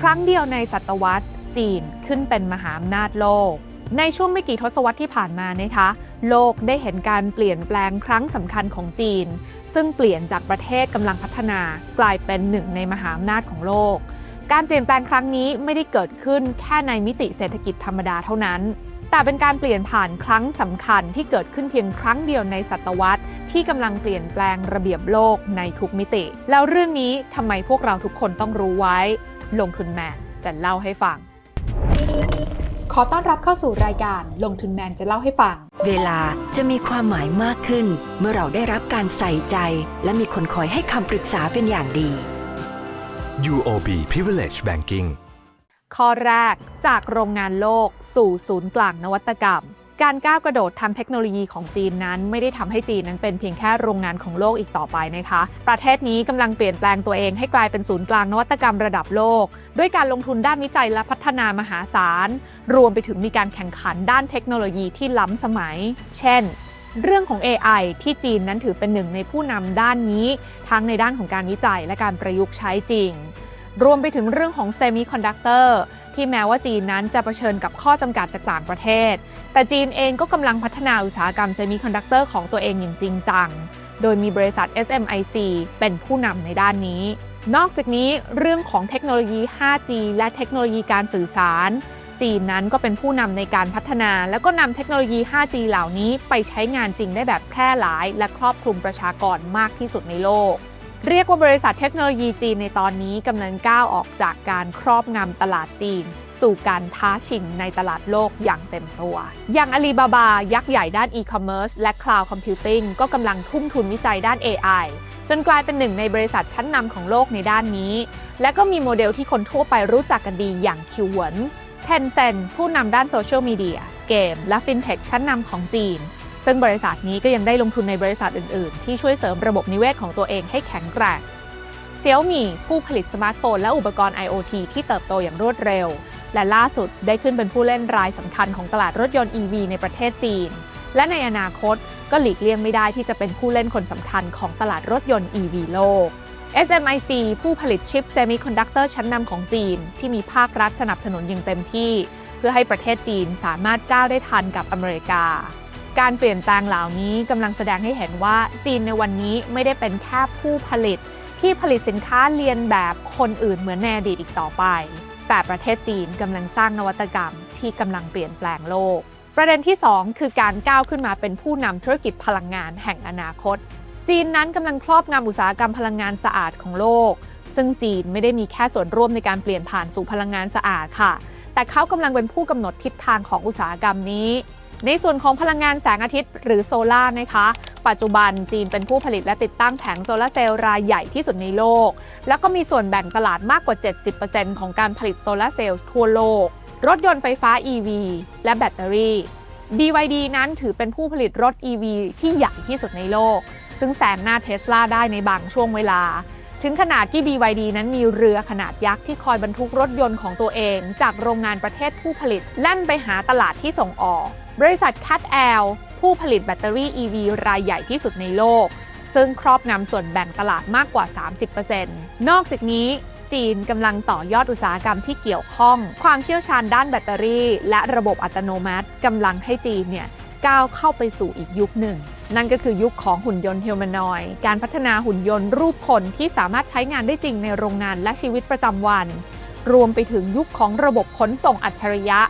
ครั้งเดียวในศตวรรษ จีนขึ้นเป็นมหาอำนาจโลก ในช่วงไม่กี่ทศวรรษที่ผ่านมานะคะ โลกได้เห็นการเปลี่ยนแปลงครั้งสำคัญของจีน ซึ่งเปลี่ยนจากประเทศกำลังพัฒนากลายเป็นหนึ่งในมหาอำนาจของโลก การเปลี่ยนแปลงครั้งนี้ไม่ได้เกิดขึ้นแค่ในมิติเศรษฐกิจธรรมดาเท่านั้นแต่เป็นการเปลี่ยนผ่านครั้งสำคัญที่เกิดขึ้นเพียงครั้งเดียวในศตวรรษ ที่กำลังเปลี่ยนแปลงระเบียบโลกในทุกมิติ แล้วเรื่องนี้ทำไมพวกเราทุกคนต้องรู้ไว้ ลงทุนแมนจะเล่าให้ฟัง ขอต้อนรับเข้าสู่รายการลงทุนแมนจะเล่าให้ฟัง เวลาจะมีความหมายมากขึ้น เมื่อเราได้รับการใส่ใจ และมีคนคอยให้คำปรึกษาเป็นอย่างดี UOB Privilege Banking ข้อแรกจากโรงงานโลกสู่ศูนย์กลางนวัตกรรม การก้าวกระโดดทำเทคโนโลยีของจีนนั้น ไม่ได้ทำให้จีนนั้นเป็นเพียงแค่โรงงานของโลกอีกต่อไปนะคะ ประเทศนี้กำลังเปลี่ยนแปลงตัวเองให้กลายเป็นศูนย์กลางนวัตกรรมระดับโลก ด้วยการลงทุนด้านวิจัยและพัฒนามหาศาล รวมไปถึงมีการแข่งขันด้านเทคโนโลยีที่ล้ำสมัย เช่นเรื่องของ AI ที่จีนนั้นถือเป็นหนึ่งในผู้นำด้านนี้ ทั้งในด้านของการวิจัยและการประยุกต์ใช้จริง รวมไปถึงเรื่องของเซมิคอนดักเตอร์ ที่แม้ว่าจีนนั้นจะเผชิญกับข้อจำกัดจากต่างประเทศ แต่จีนเองก็กำลังพัฒนาอุตสาหกรรมเซมิคอนดักเตอร์ของตัวเองอย่างจริงจัง โดยมีบริษัท SMIC เป็นผู้นำในด้านนี้ นอกจากนี้เรื่องของเทคโนโลยี 5G และเทคโนโลยีการสื่อสาร จีนนั้นก็เป็นผู้นำในการพัฒนา แล้วก็นำเทคโนโลยี 5G เหล่านี้ไปใช้งานจริงได้แบบแพร่หลาย และครอบคลุมประชากรมากที่สุดในโลก เรียกว่าบริษัทเทคโนโลยีจีนในตอนนี้กำลังก้าวออกจากการครอบงำตลาดจีน สู่การท้าชิงในตลาดโลกอย่างเต็มตัว อย่างอาลีบาบา ยักษ์ใหญ่ด้านอีคอมเมิร์ซและ Cloud Computing ก็กำลังทุ่มทุนวิจัยด้าน AI จนกลายเป็นหนึ่งในบริษัทชั้นนำของโลกในด้านนี้ และก็มีโมเดลที่คนทั่วไปรู้จักกันดีอย่างคิวเหวิน Tencent ผู้นำด้านโซเชียลมีเดียเกม และฟินเทคชั้นนำของจีน ซึ่งบริษัทนี้ก็ยังได้ลงทุนในบริษัทอื่น ๆ ที่ช่วยเสริมระบบนิเวศของตัวเองให้แข็งแกร่ง Xiaomi ผู้ผลิตสมาร์ทโฟนและอุปกรณ์ IoT ที่เติบโตอย่างรวดเร็ว และล่าสุดได้ขึ้นเป็นผู้เล่นรายสำคัญของตลาดรถยนต์ EV ในประเทศจีน และในอนาคตก็หลีกเลี่ยงไม่ได้ที่จะเป็นผู้เล่นคนสำคัญของตลาดรถยนต์ EV โลก SMIC ผู้ผลิตชิปเซมิคอนดักเตอร์ชั้นนำของจีน ที่มีภาครัฐสนับสนุนอย่างเต็มที่ เพื่อให้ประเทศจีนสามารถก้าวได้ทันกับอเมริกา การเปลี่ยนแปลงเหล่านี้กำลังแสดงให้เห็นว่าจีนในวันนี้ไม่ได้เป็นแค่ผู้ผลิต ที่ผลิตสินค้าเรียนแบบคนอื่นเหมือนในอดีตอีกต่อไป แต่ประเทศจีนกำลังสร้างนวัตกรรมที่กำลังเปลี่ยนแปลงโลก ประเด็นที่ 2 คือการก้าวขึ้นมาเป็นผู้นำธุรกิจพลังงานแห่งอนาคต จีนนั้นกำลังครอบงำอุตสาหกรรมพลังงานสะอาดของโลก ซึ่งจีนไม่ได้มีแค่ส่วนร่วมในการเปลี่ยนผ่านสู่พลังงานสะอาดค่ะ แต่เขากำลังเป็นผู้กำหนดทิศทางของอุตสาหกรรมนี้ ในส่วนของพลังงานแสงอาทิตย์หรือโซลาร์นะคะ ปัจจุบันจีนเป็นผู้ผลิตและติดตั้งแผงโซลาร์เซลล์รายใหญ่ที่สุดในโลก แล้วก็มีส่วนแบ่งตลาดมากกว่า 70%ของการผลิตโซลาร์เซลล์ทั่วโลก รถยนต์ไฟฟ้า EV และแบตเตอรี่ BYD นั้นถือเป็นผู้ผลิตรถ EV ที่ใหญ่ที่สุดในโลก ซึ่งแซงหน้าเทสลาได้ในบางช่วงเวลา ถึงขนาดที่ BYD นั้นมีเรือขนาดยักษ์ที่คอยบรรทุกรถยนต์ของตัวเอง จากโรงงานประเทศผู้ผลิตแล่นไปหาตลาดที่ส่งออก บริษัท Cat L ผู้ผลิตแบตเตอรี่ EV รายใหญ่ที่สุดในโลก ซึ่งครอบงำส่วนแบ่งตลาดมากกว่า 30%นอกจากนี้จีนกำลังต่อยอดอุตสาหกรรมที่เกี่ยวข้อง ความเชี่ยวชาญด้านแบตเตอรี่ และระบบอัตโนมัติกำลังให้จีนเนี่ยก้าวเข้าไปสู่อีกยุคหนึ่ง นั่นก็คือยุคของหุ่นยนต์เฮลแมนอยการพัฒนาหุ่นยนต์รูปคนที่สามารถใช้งานได้จริงในโรงงานและชีวิตประจำวัน รวมไปถึงยุคของระบบขนส่งอัจฉริยะ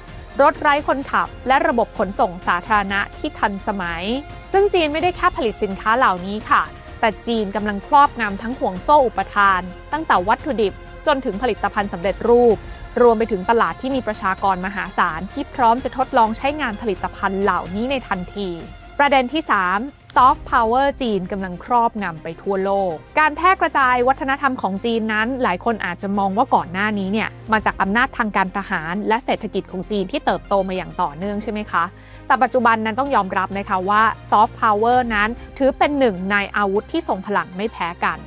รถไร้คนขับ และระบบขนส่งสาธารณะที่ทันสมัย ซึ่งจีนไม่ได้แค่ผลิตสินค้าเหล่านี้ค่ะ แต่จีนกำลังครอบงำทั้งห่วงโซ่อุปทาน ตั้งแต่วัตถุดิบจนถึงผลิตภัณฑ์สำเร็จรูป รวมไปถึงตลาดที่มีประชากรมหาศาลที่พร้อมจะทดลองใช้งานผลิตภัณฑ์เหล่านี้ในทันที ประเด็นที่ 3 ซอฟต์พาวเวอร์จีนกำลังครอบงำไปทั่วโลก การแพร่กระจายวัฒนธรรมของจีนนั้น หลายคนอาจจะมองว่าก่อนหน้านี้เนี่ยมาจากอำนาจทางการทหาร และเศรษฐกิจของจีนที่เติบโตมาอย่างต่อเนื่องใช่ไหมคะ แต่ปัจจุบันนั้นต้องยอมรับนะคะว่าซอฟต์พาวเวอร์นั้นถือเป็นหนึ่งในอาวุธที่ทรงพลังไม่แพ้กัน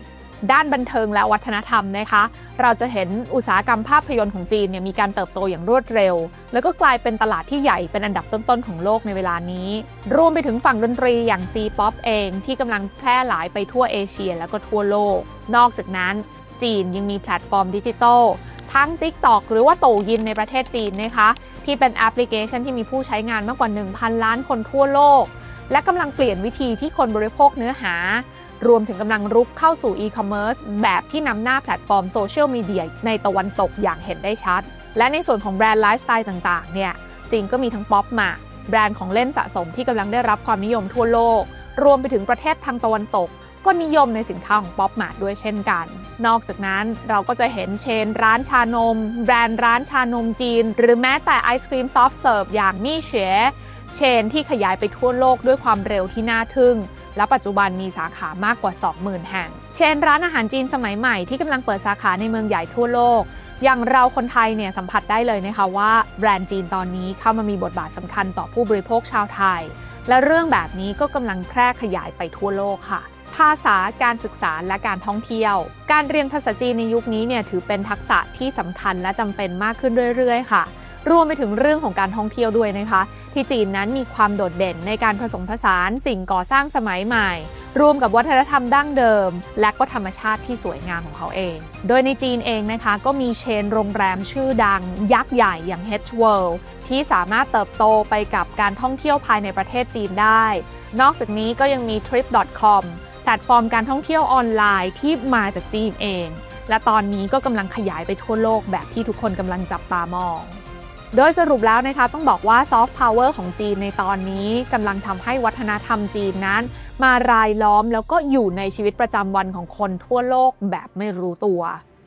ด้านบันเทิงและวัฒนธรรมนะคะ เราจะเห็นอุตสาหกรรมภาพยนตร์ของจีนเนี่ยมีการเติบโตอย่างรวดเร็ว แล้วก็กลายเป็นตลาดที่ใหญ่เป็นอันดับต้นๆของโลกในเวลานี้ รวมไปถึงฝั่งดนตรีอย่าง C-POP เองที่กำลังแพร่หลายไปทั่วเอเชีย แล้วก็ทั่วโลก นอกจากนั้น จีนยังมีแพลตฟอร์มดิจิทัลทั้ง TikTok หรือว่าโตยินในประเทศจีนนะคะที่เป็นแอปพลิเคชันที่มีผู้ใช้งานมากกว่า 1,000 ล้านคนทั่วโลก และกำลังเปลี่ยนวิธีที่คนบริโภคเนื้อหา รวมถึงกำลังรุกเข้าสู่อีคอมเมิร์ซแบบที่นำหน้าแพลตฟอร์มโซเชียลมีเดียในตะวันตกอย่างเห็นได้ชัด และในส่วนของแบรนด์ไลฟ์สไตล์ต่างๆ เนี่ยจีนก็มีทั้งป๊อปมาแบรนด์ของเล่นสะสมที่กำลังได้รับความนิยมทั่วโลก รวมไปถึงประเทศทางตะวันตก ก็นิยมในสินค้าของป๊อปมาด้วยเช่นกัน นอกจากนั้นเราก็จะเห็นเชนร้านชานม แบรนด์ร้านชานมจีน หรือแม้แต่ไอศครีมซอฟต์เสิร์ฟอย่างมี่เฉยเชนที่ขยายไปทั่วโลกด้วยความเร็วที่น่าทึ่ง และปัจจุบันมีสาขามากกว่า 20,000 แห่ง เช่นร้านอาหารจีนสมัยใหม่ที่กำลังเปิดสาขาในเมืองใหญ่ทั่วโลก อย่างเราคนไทยเนี่ยสัมผัสได้เลยนะคะว่าแบรนด์จีนตอนนี้เข้ามามีบทบาทสำคัญต่อผู้บริโภคชาวไทย และเรื่องแบบนี้ก็กำลังแพร่ขยายไปทั่วโลกค่ะภาษาการศึกษาและการท่องเที่ยว การเรียนภาษาจีนในยุคนี้เนี่ยถือเป็นทักษะที่สำคัญและจำเป็นมากขึ้นเรื่อย ๆ ค่ะ รวมไปถึงเรื่องของการท่องเที่ยวด้วยนะคะ ที่จีนนั้นมีความโดดเด่นในการผสมผสานสิ่งก่อสร้างสมัยใหม่รวมกับวัฒนธรรมดั้งเดิม และก็ธรรมชาติที่สวยงามของเขาเอง โดยในจีนเองนะคะ ก็มีเชนโรงแรมชื่อดัง ยักษ์ใหญ่อย่าง H World ที่สามารถเติบโตไปกับการท่องเที่ยวภายในประเทศจีนได้ นอกจากนี้ก็ยังมี trip.com แพลตฟอร์มการท่องเที่ยวออนไลน์ที่มาจากจีนเอง และตอนนี้ก็กำลังขยายไปทั่วโลกแบบที่ทุกคนกำลังจับตามอง โดยสรุปแล้วนะคะต้องบอกว่าซอฟต์พาวเวอร์ของจีนในตอนนี้กำลังทำให้วัฒนธรรมจีนนั้น มารายล้อมแล้วก็อยู่ในชีวิตประจำวันของคนทั่วโลกแบบไม่รู้ตัว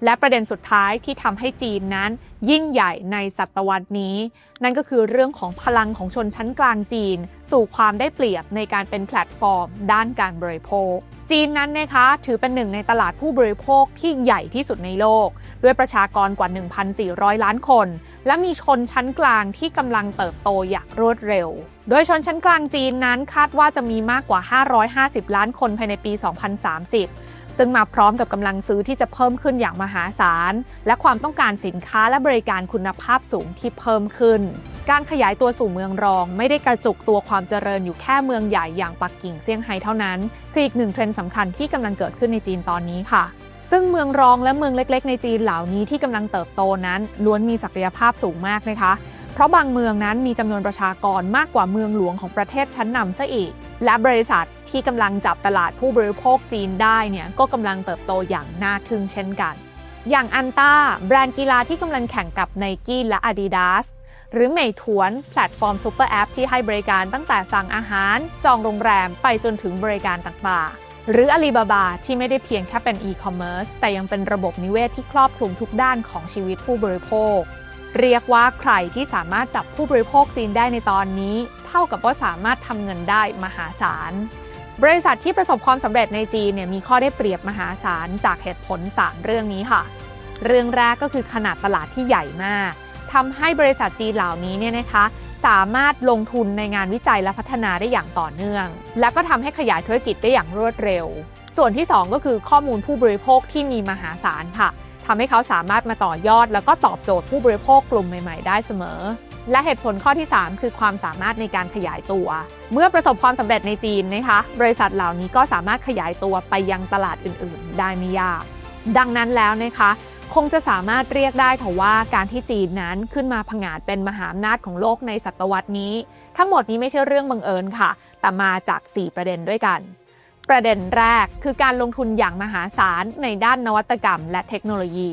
และประเด็นสุดท้ายที่ทำให้จีนนั้น ยิ่งใหญ่ในศตวรรษนี้ นั่นก็คือเรื่องของพลังของชนชั้นกลางจีน สู่ความได้เปรียบในการเป็นแพลตฟอร์ม ด้านการบริโภค จีนนั้นนะคะถือเป็นหนึ่งในตลาดผู้บริโภคที่ใหญ่ที่สุดในโลก ด้วยประชากรกว่า 1,400 ล้านคน และมีชนชั้นกลางที่กำลังเติบโตอย่างรวดเร็ว โดยชนชั้นกลางจีนนั้นคาดว่าจะมีมากกว่า 550 ล้านคนภายในปี 2030 ซึ่งมาพร้อมกับกำลังซื้อที่จะเพิ่มขึ้นอย่างมหาศาล และความต้องการสินค้าและบริการคุณภาพสูงที่เพิ่มขึ้น การขยายตัวสู่เมืองรอง ไม่ได้กระจุกตัวความเจริญอยู่แค่เมืองใหญ่อย่างปักกิ่งเซี่ยงไฮ้เท่านั้น คืออีกหนึ่งเทรนด์สำคัญที่กำลังเกิดขึ้นในจีนตอนนี้ค่ะซึ่งเมืองรองและเมืองเล็ก ๆ ในจีนเหล่านี้ที่กำลังเติบโตนั้น ล้วนมีศักยภาพสูงมากนะคะ เพราะบางเมืองนั้นมีจำนวนประชากรมากกว่าเมืองหลวงของประเทศชั้นนำซะอีก และบริษัท ที่กำลังจับตลาดผู้บริโภคจีนได้เนี่ยก็กำลังเติบโตอย่างน่าทึ่งเช่นกัน อย่างอันต้าแบรนด์กีฬาที่กำลังแข่งกับ n i กี้และ Adidas หรือเมยถวนแพลตฟอร์มซูเปอร์แอปที่ให้บริการตั้งแต่สั่งอาหาร จองโรงแรมไปจนถึงบริการต่างๆ หรือ Alibaba ที่ไม่ได้เพียงแค่เป็นอีคอมเมิร์ซแต่ยังเป็นระบบนิเวศที่ครอบคลุมทุกด้านของชีวิตผู้บริโภค เรียกว่าใครที่สามารถจับผู้บริโภคจีนได้ในตอนนี้ เท่ากับว่าสามารถทำเงินได้มหาศาล บริษัทที่ประสบความสำเร็จในจีนเนี่ยมีข้อได้เปรียบมหาศาลจากเหตุผล 3 เรื่องนี้ค่ะ เรื่องแรกก็คือขนาดตลาดที่ใหญ่มากทำให้บริษัทจีนเหล่านี้เนี่ยนะคะสามารถลงทุนในงานวิจัยและพัฒนาได้อย่างต่อเนื่อง และก็ทำให้ขยายธุรกิจได้อย่างรวดเร็ว ส่วนที่ 2 ก็คือข้อมูลผู้บริโภคที่มีมหาศาลค่ะทำให้เขาสามารถมาต่อยอด แล้วก็ตอบโจทย์ผู้บริโภคกลุ่มใหม่ ๆ ได้เสมอ และเหตุผลข้อที่ 3 คือความสามารถในการขยายตัว เมื่อประสบความสำเร็จในจีนนะคะ บริษัทเหล่านี้ก็สามารถขยายตัวไปยังตลาดอื่น ๆ ได้ไม่ยาก ดังนั้นแล้วนะคะ คงจะสามารถเรียกได้ค่ะว่าการที่จีนนั้นขึ้นมาผงาดเป็นมหาอำนาจของโลกในศตวรรษนี้ ทั้งหมดนี้ไม่ใช่เรื่องบังเอิญค่ะ แต่มาจาก 4 ประเด็นด้วยกัน ประเด็นแรกคือการลงทุนอย่างมหาศาลในด้านนวัตกรรม และเทคโนโลยี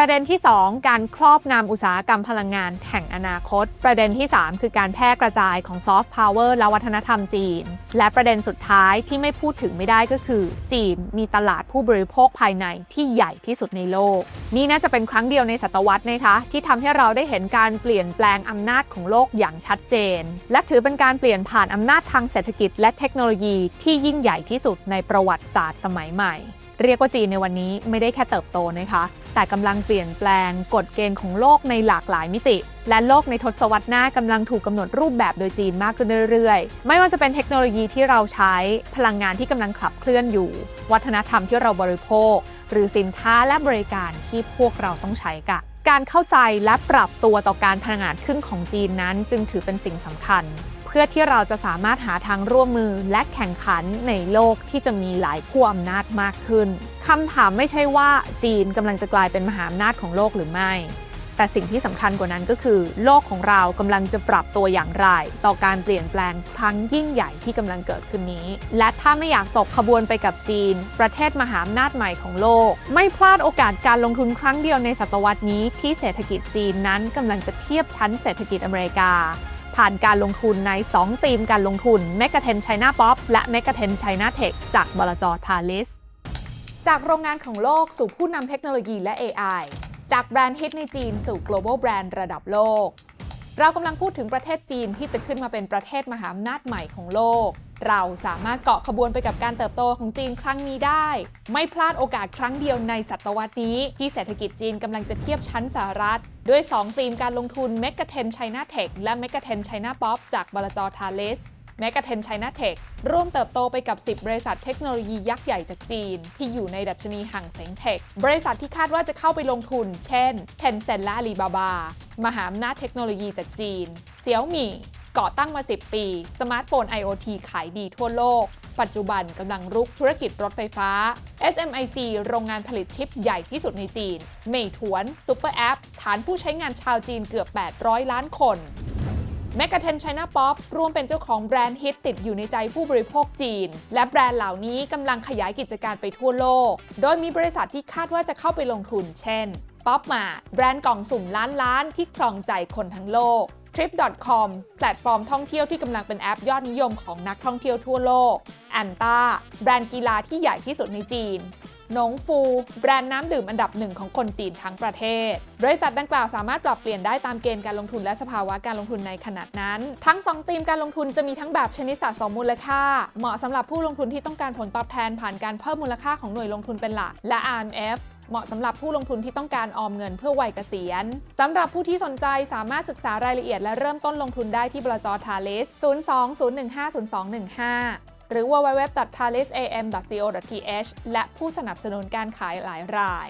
ประเด็นที่ 2 การครอบงำอุตสาหกรรมพลังงานแห่งอนาคต ประเด็นที่ 3 คือการแพร่กระจายของซอฟต์พาวเวอร์และวัฒนธรรมจีน และประเด็นสุดท้ายที่ไม่พูดถึงไม่ได้ก็คือ จีนมีตลาดผู้บริโภคภายในที่ใหญ่ที่สุดในโลก นี่น่าจะเป็นครั้งเดียวในศตวรรษนะคะที่ทำให้เราได้เห็นการเปลี่ยนแปลงอำนาจของโลกอย่างชัดเจน และถือเป็นการเปลี่ยนผ่านอำนาจทางเศรษฐกิจ และเทคโนโลยีที่ยิ่งใหญ่ที่สุดในประวัติศาสตร์สมัยใหม่ เรียกว่าจีนในวันนี้ไม่ได้แค่เติบโตนะคะ แต่กำลังเปลี่ยนแปลงกฎเกณฑ์ของโลกในหลากหลายมิติ และโลกในทศวรรษหน้ากำลังถูกกำหนดรูปแบบโดยจีนมากขึ้นเรื่อยๆ ไม่ว่าจะเป็นเทคโนโลยีที่เราใช้ พลังงานที่กำลังขับเคลื่อนอยู่ วัฒนธรรมที่เราบริโภค หรือสินค้าและบริการที่พวกเราต้องใช้กันการเข้าใจและปรับตัวต่อการพลังงานขึ้นของจีนนั้นจึงถือเป็นสิ่งสำคัญ เพื่อที่เราจะสามารถหาทางร่วมมือและแข่งขันในโลกที่จะมีหลายขั้วอำนาจมากขึ้นคำถามไม่ใช่ว่าจีนกำลังจะกลายเป็นมหาอำนาจของโลกหรือไม่ แต่สิ่งที่สำคัญกว่านั้นก็คือ โลกของเรากำลังจะปรับตัวอย่างไร ต่อการเปลี่ยนแปลงครั้งยิ่งใหญ่ที่กำลังเกิดขึ้นนี้ และถ้าไม่อยากตกขบวนไปกับจีน ประเทศมหาอำนาจใหม่ของโลก ไม่พลาดโอกาสการลงทุนครั้งเดียวในศตวรรษนี้ที่เศรษฐกิจจีนนั้นกำลังจะเทียบชั้นเศรษฐกิจอเมริกา ผ่านการลงทุนใน 2 ธีมการลงทุน m e g a t e n China Pop และ m e g a t e n China Tech จากบลจทาลิส จากโรงงานของโลกสู่ผู้นำเทคโนโลยีและ AI จากแบรนด์ฮิตในจีนสู่ global brand ระดับโลก เรากำลังพูดถึงประเทศจีนที่จะขึ้นมาเป็นประเทศมหาอำนาจใหม่ของโลก เราสามารถเกาะขบวนไปกับการเติบโตของจีนครั้งนี้ได้ ไม่พลาดโอกาสครั้งเดียวในศตวรรษนี้ ที่เศรษฐกิจจีนกำลังจะเทียบชั้นสหรัฐ ด้วย 2 ธีมการลงทุน m e g a t e n China Tech และ m e g a t e n China Pop จากบลจทาเลส m e g a t e n China Tech ร่วมเติบโตไปกับ 10 บริษัทเทคโนโลยียักษ์ใหญ่จากจีน ที่อยู่ในดัชนีห่างเสงเทค บริษัทที่คาดว่าจะเข้าไปลงทุน เช่น Tencent และ Alibaba มหาอำนาจเทคโนโลยีจากจีน เจียวหมี่ ก่อตั้งมา 10 ปี สมาร์ทโฟน IoT ขายดีทั่วโลก ปัจจุบันกำลังรุกธุรกิจรถไฟฟ้า SMIC โรงงานผลิตชิปใหญ่ที่สุดในจีน เมยถวนซูเปอร์แอปฐานผู้ใช้งานชาวจีนเกือบ 800 ล้านคนแมกกาเทนไชน่าป๊อปร่วมเป็นเจ้าของแบรนด์ฮิตติดอยู่ในใจผู้บริโภคจีน และแบรนด์เหล่านี้กำลังขยายกิจการไปทั่วโลก โดยมีบริษัทที่คาดว่าจะเข้าไปลงทุน เช่น ป๊อปมาแบรนด์กล่องสุ่มล้านล้านที่ครองใจคนทั้งโลก Trip.com แพลตฟอร์มท่องเที่ยวที่กำลังเป็นแอปยอดนิยมของนักท่องเที่ยวทั่วโลก a n t a แบรนด์กีฬาที่ใหญ่ที่สุดในจีนหนงฟู แบรนด์น้ำดื่มอันดับหนึ่งของคนจีนทั้งประเทศ บริษัทดังกล่าวสามารถปรับเปลี่ยนได้ตามเกณฑ์การลงทุนและสภาวะการลงทุนในขณะนั้น ทั้ง 2 ธีมการลงทุนจะมีทั้งแบบชนิดสะสมมูลค่า เหมาะสำหรับผู้ลงทุนที่ต้องการผลตอบแทนผ่านการเพิ่มมูลค่าของหน่วยลงทุนเป็นหลัก และ RMF เหมาะสำหรับผู้ลงทุนที่ต้องการออมเงินเพื่อวัยเกษียณสำหรับผู้ที่สนใจสามารถศึกษารายละเอียดและเริ่มต้นลงทุนได้ที่บลจทาลิส02-015-0215 หรือ www.thalesam.co.th และผู้สนับสนุนการขายหลายราย